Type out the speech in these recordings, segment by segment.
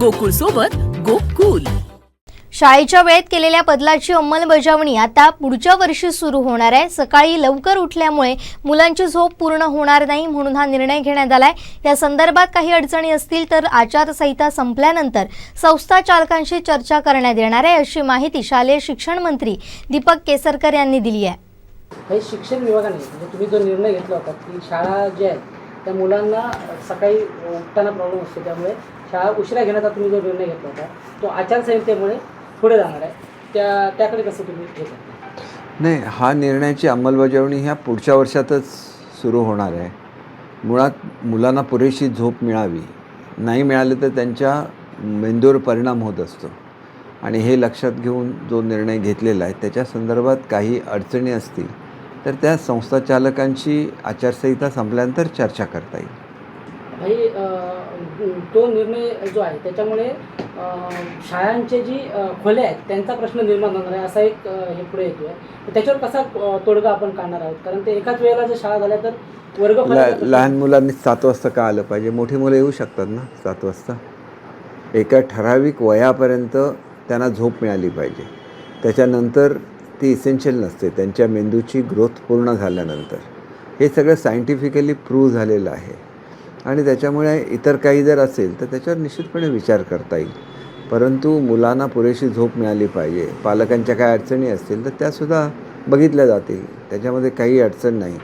गोकुळ सोबत गोकुल. शाळेच्या वेळेत केलेल्या बदलाची अंमलबजावणी आता पुढच्या वर्षी सुरू होणार आहे. सकाळी लवकर उठल्यामुळे मुलांची झोप पूर्ण होणार नाही म्हणून हा निर्णय घेण्यात आलाय. या संदर्भात काही अडचणी असतील तर आचारसंहिता संपल्यानंतर संस्था चालकांशी चर्चा करण्यात येणार आहे अशी माहिती शालेय शिक्षण मंत्री दीपक केसरकर यांनी दिली आहे. हे शिक्षण विभागाने म्हणजे तुम्ही जो निर्णय घेतला होता की शाळा ज्या आहेत त्या मुलांना सकाळी उठताना प्रॉब्लेम असतो. त्यामुळे शाळा उशिरा घेण्याचा तुम्ही जो निर्णय घेतला होता तो आचारसंहितेमुळे पुढे जाणार आहे. त्या त्याकडे कसं तुम्ही घेत नाही हा निर्णयाची अंमलबजावणी ह्या पुढच्या वर्षातच सुरू होणार आहे. मुळात मुलांना पुरेशी झोप मिळावी. नाही मिळाले तर त्यांच्या मेंदूवर परिणाम होत असतो. आणि हे लक्षात घेऊन जो निर्णय घेतलेला आहे त्याच्या संदर्भात काही अडचणी असतील तर त्या संस्था चालकांशी आचारसंहिता संपल्यानंतर चर्चा करता येईल. भाई तो निर्णय जो आहे त्याच्यामुळे शाळांचे जी अं, खोल्या आहेत त्यांचा प्रश्न निर्माण होणार आहे असा एक हे पुढे येतो आहे त्याच्यावर कसा तोडगा आपण काढणार आहोत? कारण ते एकाच वेळेला जर शाळा झाल्या तर वर्ग लहान मुलांनी सात वाजता का आलं पाहिजे? मोठी मुलं येऊ शकतात ना सात वाजता? एका ठराविक वयापर्यंत त्यांना झोप मिळाली पाहिजे. त्याच्यानंतर ती इसेन्शियल नसते. त्यांच्या मेंदूची ग्रोथ पूर्ण झाल्यानंतर. हे सगळं सायंटिफिकली प्रूव्ह झालेलं आहे. आणि त्याच्यामुळे इतर काही जर असेल तर त्याच्यावर निश्चितपणे विचार करता येईल. परंतु मुलांना पुरेशी झोप मिळाली पाहिजे. पालकांच्या काय अडचणी असतील तर त्यासुद्धा बघितल्या जातील. त्याच्यामध्ये काही अडचण नाही.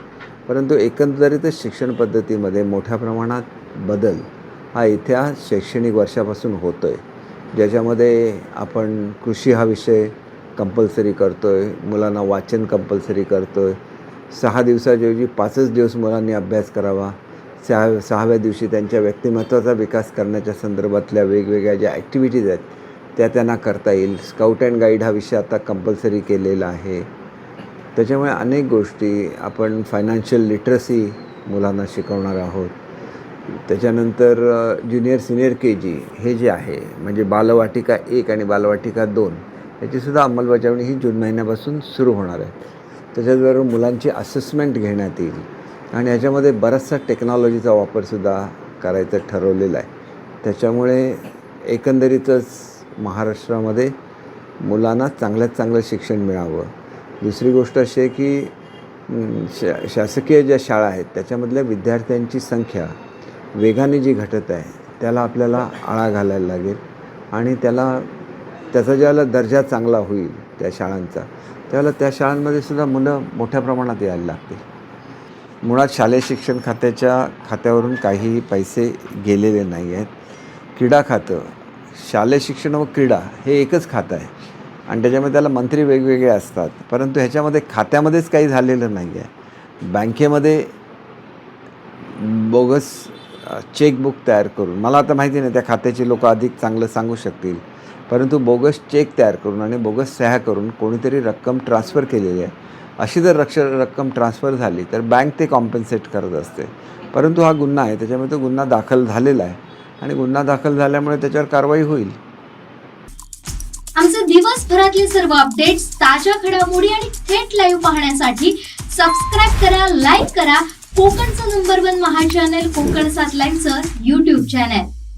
परंतु एकंदरीतच शिक्षण पद्धतीमध्ये मोठ्या प्रमाणात बदल हा इथ्या शैक्षणिक वर्षापासून होतो आहे ज्याच्यामध्ये आपण कृषी हा विषय कंपल्सरी करतो आहे मुलांना वाचन कंपल्सरी करतो आहे सहा दिवसाऐवजी पाचच दिवस मुलांनी अभ्यास करावा. सहा सहाव्या दिवशी त्यांच्या व्यक्तिमत्वाचा विकास करण्याच्या संदर्भातल्या वेगवेगळ्या ज्या ॲक्टिव्हिटीज आहेत त्या त्यांना करता येईल. स्काउट अँड गाईड हा विषय आता कंपल्सरी केलेला आहे. त्याच्यामुळे अनेक गोष्टी आपण फायनान्शियल लिटरसी मुलांना शिकवणार आहोत. त्याच्यानंतर ज्युनियर सिनियर के जी हे जे आहे म्हणजे बालवाटिका एक आणि बालवाटिका दोन याचीसुद्धा अंमलबजावणी ही जून महिन्यापासून सुरू होणार आहे. त्याच्याचबरोबर मुलांची असेसमेंट घेण्यात येईल. आणि याच्यामध्ये बराचसा टेक्नॉलॉजीचा वापरसुद्धा करायचं ठरवलेला आहे. त्याच्यामुळे एकंदरीतच महाराष्ट्रामध्ये मुलांना चांगल्यात चांगलं शिक्षण मिळावं. दुसरी गोष्ट अशी आहे की शा शासकीय ज्या शाळा आहेत त्याच्यामधल्या विद्यार्थ्यांची संख्या वेगाने जी घटत आहे त्याला आपल्याला आळा घालायला लागेल. आणि त्याला त्याचा ज्यावेळेला दर्जा चांगला होईल त्या शाळांचा त्यावेळेला त्या शाळांमध्ये सुद्धा मुलं मोठ्या प्रमाणात यायला लागतील. मुळात शालेय शिक्षण खात्याच्या खात्यावरून काहीही पैसे गेलेले नाही आहेत. क्रीडा खातं शालेय शिक्षण व क्रीडा हे एकच खातं आहे. आणि त्याच्यामध्ये त्याला मंत्री वेगवेगळे असतात. परंतु ह्याच्यामध्ये खात्यामध्येच काही झालेलं नाही आहे. बँकेमध्ये बोगस चेकबुक तयार करून मला आता माहिती नाही त्या खात्याची लोक अधिक चांगलं सांगू शकतील. परंतु बोगस चेक तयार करून आणि बोगस सह्या करून कोणीतरी रक्कम ट्रान्सफर केलेली आहे. अशी जर रक्ष रक्कम ट्रान्सफर झाली तर बँक ते कॉम्पन्सेट करत असते. परंतु हा गुन्हा आहे त्याच्यामुळे तो गुन्हा दाखल झालेला आहे. आणि गुन्हा दाखल झाल्यामुळे त्याच्यावर कारवाई होईल. आमचे दिवसभरातले सर्व अपडेट्स ताज्या घडामोडी आणि थेट लाईव्ह पाहण्यासाठी सबस्क्राईब करा लाईक करा. कोकणचं नंबर वन महा चॅनल कोकण सात लाईव्हचं युट्यूब चॅनल